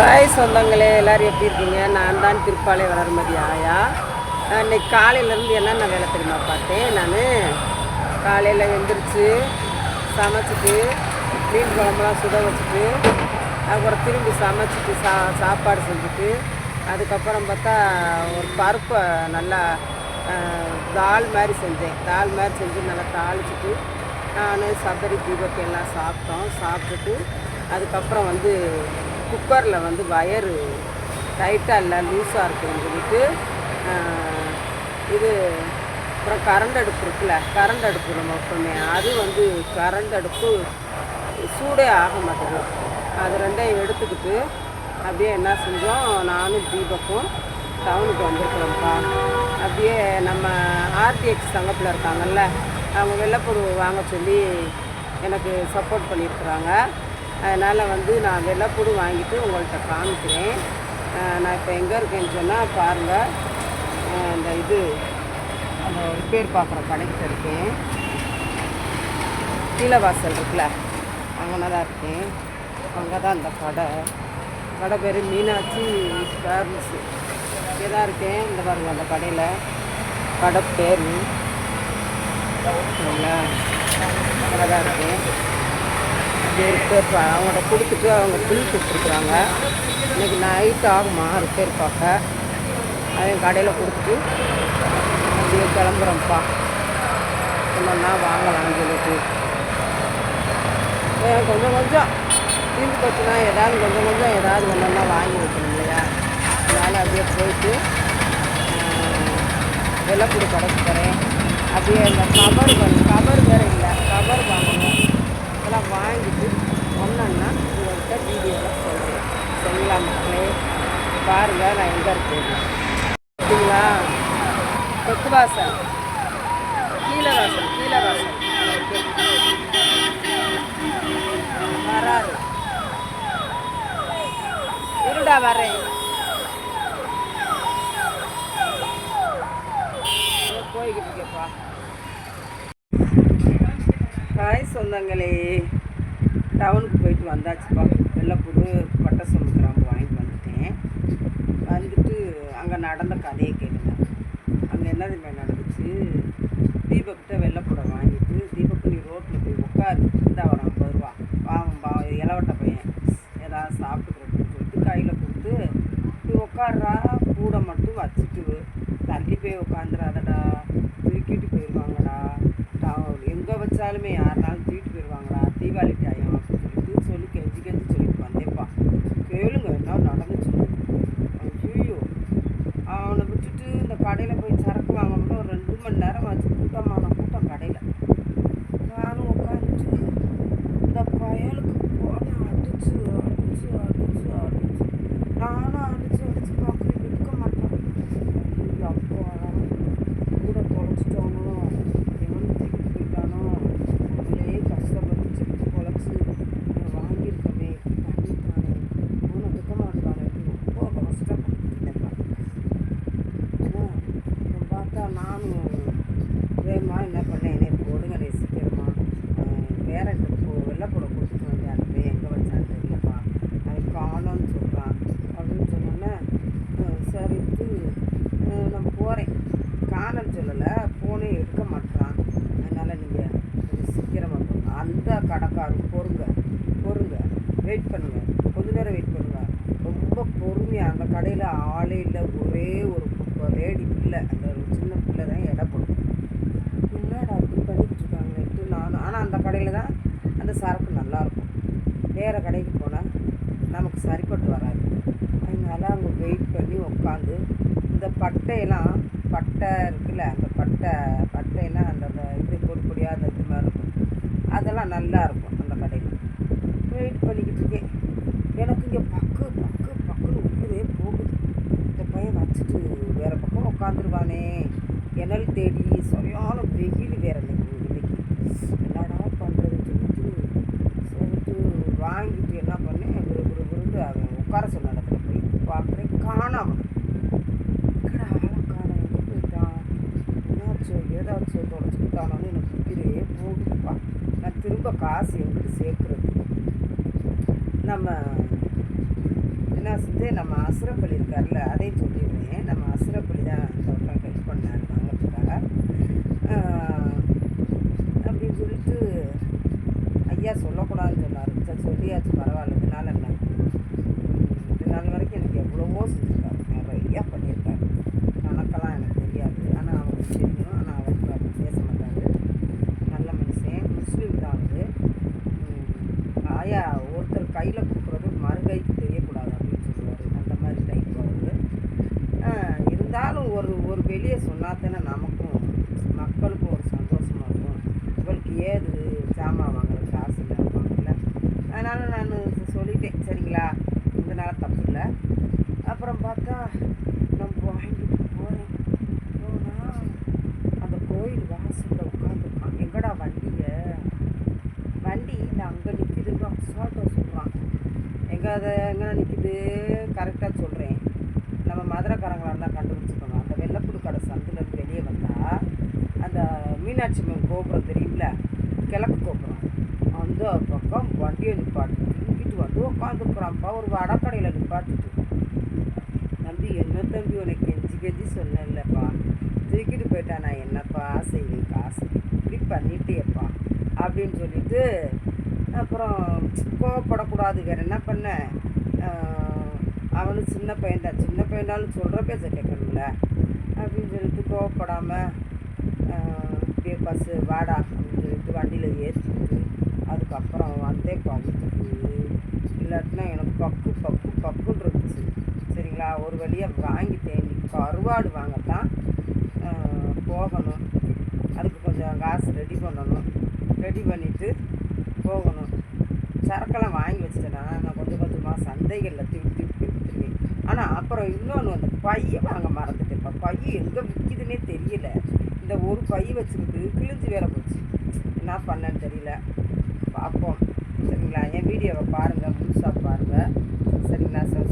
Hi சொந்தங்களே எல்லோரும் எப்படி இருக்கீங்க? நான் தான் திருப்பாலை வளர்மதி ஆயா. இன்னைக்கு காலையிலேருந்து என்னென்ன வேலை தெரியுமா பார்த்தேன்? நான் காலையில் எழுந்திரிச்சு சமைச்சிட்டு மீன் குழம்புலாம் சுட வச்சுட்டு அப்புறம் திரும்பி சமைச்சிட்டு சா சாப்பாடு செஞ்சுட்டு அதுக்கப்புறம் பார்த்தா ஒரு பருப்பை நல்லா தால் மாதிரி செஞ்சேன். தால் மாதிரி செஞ்சு நல்லா தாளிச்சிட்டு நான் சபரி தீபக் எல்லாம் சாப்பிட்டோம். சாப்பிட்டுட்டு அதுக்கப்புறம் வந்து குக்கரில் வந்து வயரு டைட்டாக இல்லை லூஸாக இருக்குன்னு சொல்லிட்டு இது அப்புறம் கரண்ட் அடுப்பு இருக்குல்ல கரண்ட் அடுப்பு நம்ம வைப்போமே அது வந்து கரண்ட் அடுப்பு சூடே ஆக மாட்டேங்குது அது ரெண்டையும் எடுத்துக்கிட்டு அப்படியே என்ன செஞ்சோம் நானும் தீபக்கும் டவுனுக்கு வந்திருக்கிறோம்ப்பா. அப்படியே நம்ம ஆர்டிஎக்ஸ் தங்கப்பில் இருக்காங்கல்ல அவங்க வெள்ளப்பொருள் வாங்க சொல்லி எனக்கு சப்போர்ட் பண்ணியிருக்கிறாங்க. அதனால் வந்து நான் வெள்ளைப்பூடு வாங்கிட்டு உங்கள்கிட்ட காமிக்கிறேன். நான் இப்போ எங்கே இருக்கேன்னு சொன்னால் பாருங்கள் அந்த இது அந்த ரிப்பேர் பார்க்குற கடைக்கிட்ட இருக்கேன். கீழவாசல் இருக்குல்ல அங்கே தான் இருக்கேன். அங்கே தான் அந்த கடை. கடை பேர் மீனாட்சி ஸ்பேர்னஸ் இங்கே தான் இருக்கேன். இந்த பாருங்கள் அந்த கடையில். கடை பேர். சரிங்களா? அங்கே தான் இருக்கேன். அப்படியே இப்போ பா அவங்கள்ட்ட கொடுத்துட்டு அவங்க பில் கொடுத்துருக்குறாங்க. இன்னைக்கு நைட் ஆகுமா? ரிப்பேர் பார்க்க. அதையும் கடையில் கொடுத்துட்டு அப்படியே கிளம்புறோம்ப்பா சொன்னோன்னா வாங்கலாம்னு சொல்லிட்டு. கொஞ்சம் கொஞ்சம். தீர்ந்து போச்சுன்னா ஏதாவது கொஞ்சம் கொஞ்சம் ஏதாவது ஒன்றா வாங்கி வைக்கணும் இல்லையா? அதனால் அப்படியே போயிட்டு வெள்ளப்பூடி கடைக்கு போகிறேன் அப்படியே இந்த கவர் வேணும் கவர் வேறு இல்லை. கவர் வாங்கணும். அதெல்லாம் வாங்கிட்டு ஒன்றா உங்கள்கிட்ட வீடியோவில் சொல்கிறேன் சரிங்களா மக்களே? பாருங்கள் நான் எங்கே இருக்கேன்? பார்த்தீங்களா கொத்து வாசல் கீழே வாசல் கீழே வாசல் வராது இருடா வரேன். போய்கிட்டு இருக்கேப்பா ஹாய் சொந்தங்களே. டவுனுக்கு போயிட்டு வந்தாச்சுப்பா. வெள்ளைப்பூடு பட்டை சமுத்திரம் வாங்கிட்டு வந்துட்டேன். வந்துட்டு அங்கே நடந்த கதையை கேளுங்க. அங்கே என்னது நடந்துச்சு? தீபக்கிட்ட வெள்ளைப்பூடை வாங்கிட்டு தீபக்கு நீ ரோட்டில் போய் உட்காரு. இந்த ஒரு ஐம்பது ரூபா. பாவம் பாவம் இளவட்ட பையன். ஏதாவது சாப்பிட்டுக்கிறதுன்னு சொல்லிட்டு கையில் கொடுத்து நீ உட்காடுறா கூட மட்டும் வச்சுட்டு தள்ளி போய் உட்காந்துடாதடா தூக்கிட்டு போயிடுவாங்கடா எங்கே வச்சாலுமே யாருனாலும் தூக்கிட்டு போயிடுவாங்கடா தீபாவளி டைம் அப்படின்னு சொல்லிட்டு சொல்லி கெஞ்சி கெஞ்சி சொல்லிட்டு வந்தேன்ப்பா கேளுங்க என்ன நடந்துச்சு ஐயோ அவனை விட்டுட்டு இந்த கடையில் போய் சரக்கு வாங்கணும்னா ஒரு ரெண்டு மணி நேரம் ஆச்சு கூட்டமான கூட்டம் கடையில் நானும் உட்காந்துட்டு இந்த பயலுக்கு போன அடிச்சு அடிச்சு அடிச்சு அடிச்சு நானும் அடிச்சு அடிச்சு பார்க்குறேன் எடுக்க மாட்டேன் ஐயோ, அப்பா கூட தொலைச்சிட்டானோ எவன் தூக்கிட்டு போயிட்டானோ நம்மளே கஷ்டப்பட்டு செத்து பொழைச்சி வாங்கியிருக்கமே பண்ணிட்டானே அவனை எடுக்க மாட்டானே ரொம்ப கஷ்டப்பட்டுட்டேன்ப்பா ஏன்னா இப்போ பார்த்தா நானும் வேகமா என்ன பண்ணேன் என்னை போடுங்க நீ சீக்கிரமா பேரண்ட் போ வெள்ளைப்பூட கொடுத்துட்டு வந்தேன் அது போய் எங்கே வச்சான்னு தெரியலப்பா அது காணோன்னு சொல்கிறான் அப்படின்னு சொன்னோன்னே அஹ் சரிட்டு அஹ் நான் போகிறேன் காணோன்னு சொல்லலை ஃபோனே எடுக்க மாட்டான் அதனால் நீங்கள் கொஞ்சம் சீக்கிரமாக போங்க அந்த பொறுங்க. பொறுங்க. வெயிட் பண்ணுங்கள் கொஞ்ச நேரம் வெயிட் பண்ணுங்கள் ரொம்ப பொறுமையாக அந்த கடையில் ஆளே இல்லை. ஒரே ஒரு லேடி பிள்ளை. அந்த ஒரு சின்ன பிள்ளை தான் எடை போடும். என்னடா அப்படி பண்ணிக்கிட்டு இருக்காங்கன்ட்டு நானும் ஆனால் அந்த கடையில் தான் அந்த சரக்கு நல்லாயிருக்கும். வேறு கடைக்கு போனால் நமக்கு சரிப்பட்டு வராது. அதனால் அவங்க வெயிட் பண்ணி உட்காந்து இந்த பட்டையெல்லாம் பட்டை இருக்குல்ல அந்த பட்டை பட்டையெல்லாம் அந்த அந்த இது பொடி பொடியாக அந்த இது மாதிரி இருக்கும் அதெல்லாம் நல்லா இருக்கும் அந்த கடையில். வெயிட் பண்ணிக்கிட்டு இருக்கேன் எனக்கு இங்கே பக்கு பக்கு பக்குன்னு உயிரே போகுது. இந்த பையன் வச்சுட்டு வேறு பக்கம் உட்காந்துருவானே. எனல் தேடி சரியான வெயில் வேற இன்னைக்கு இன்னைக்கு. என்னடா பண்ணுறதுன்னு சொல்லிட்டு சொல்லிட்டு வாங்கிட்டு என்ன பண்ணேன்? ஒரு விரு விருந்து அவன் உட்கார சொன்ன இடத்துல போய். பார்க்குறேன் காணாம. எங்கடா ஆளை காணோம் ஏதாச்சும் எனக்கு உயிரே போகுதுப்பா. நான் திரும்ப காசு எங்கிட்டு சேர்க்குறது நம்ம என்ன என்ன செஞ்சு நம்ம அசுரப்பள்ளி இருக்கார்ல அதையும் சொல்லிடுறேன். நம்ம அசுரப்பள்ளி தான் அந்த ஹெல்ப் பண்ணார் வாங்கிறதுக்காக. அப்படின்னு சொல்லிட்டு ஐயா சொல்லக்கூடாதுன்னு சொன்னார். சரி சொல்லியாச்சு பரவாயில்ல இதனால என்ன இது நாள் வரைக்கும் எனக்கு எவ்வளவோ செஞ்சுருக்காரு நிறையா பண்ணியிருக்காரு கணக்கெல்லாம் எனக்கு தெரியாது ஆனால் அவருக்கு தெரியும் ஆனால் அவருக்கு அப்படி பேச மாட்டாரு நல்ல மனுஷன் முஸ்லீம் தான் அவரு உம், ஆயா ஒருத்தர் கையில் கொடுக்குறது மறுகைக்கு தெரியக்கூடாது அப்படின்னு சொல்லுவார் அந்த மாதிரி டைப் அவரு ஆஹ், இருந்தாலும் ஒரு ஒரு வெளியே சொன்னா தானே நமக்கும் மக்களுக்கும் ஒரு சந்தோஷமா இருக்கும் இவளுக்கு ஏது சாமான் வாங்குறது காசு இல்லை வாங்கல அதனால் நான் சொல்லிட்டேன் சரிங்களா? இதனால் தப்பு இல்லை. அப்புறம் பார்த்தா நம்ம வாங்கிட்டு போகிறேன் போனால் அந்த கோயில் வாசலில் உட்காந்துருக்கான் எங்கடா வண்டியை? வண்டி இந்த அங்கே நிற்கிதுன்னு அசால்ட்டாக சொல்கிறான் எங்கே அதை எங்கே நிற்கிது கரெக்டாக சொல்கிறேன் நம்ம மதுரைக்காரங்களாக இருந்தால் கண்டுபிடிச்சிக்கணும் அந்த வெள்ளப்புடு கடை சந்துலேருந்து வெளியே வந்தால் அந்த மீனாட்சி அம்மன் கோபுரம் தெரியும்ல? கிழக்கு கோபுரம். அந்த வண்டியை நிப்பாட்டு. தூக்கிட்டு வந்து உட்காந்துருக்குறான்ப்பா ஒரு வடக்கடையில் நிப்பாட்டுட்டு. தம்பி என்ன தம்பி உனக்கு கெஞ்சி கெஞ்சி சொன்னேன்லப்பா. தூக்கிட்டு போயிட்டா நான் என்னப்பா செய்வேன் காசு. இப்படி பண்ணிட்டேப்பா அப்படின்னு சொல்லிட்டு அப்புறம் கோவப்படக்கூடாது. வேற என்ன பண்ண? அவனும் சின்ன பையன்தான் சின்ன பையனாலும் சொல்கிற பேச கேட்கணும்ல அப்படின்னு சொல்லிட்டு கோவப்படாமல் இப்படியே பஸ்ஸு வாடா அப்படின்னு சொல்லிட்டு வண்டியில் ஏற்றிட்டு அதுக்கப்புறம் வந்தே கவுத்துக்கு இல்லாட்டினா எனக்கு பக்கு பக்கு பக்குன்னு இருந்துச்சு. சரிங்களா? ஒரு வழியாக வாங்கிட்டேன் இன்னைக்கு கருவாடு வாங்கத்தான் போகணும். அதுக்கு கொஞ்சம் காசு ரெடி பண்ணணும். ரெடி பண்ணிவிட்டு போகணும். சரக்கெல்லாம் வாங்கி வச்சுட்டேன்னா நான் கொஞ்சம் கொஞ்சமாக சந்தைகளில் திருப்பி திருப்பி விற்றுருவேன் ஆனால் அப்புறம் இன்னொன்று அந்த பையை வாங்க மறந்துட்டேன்ப்பா பை எங்கே விற்கிதுன்னே தெரியல. இந்த ஒரு பை வச்சுக்கிட்டு கிழிஞ்சு வேற போச்சு. என்ன பண்ணேன்னு தெரியல. பார்ப்போம். சரிங்களா? என் வீடியோவை பாருங்கள் முழுசாக பாருங்கள் சரிங்களா சார்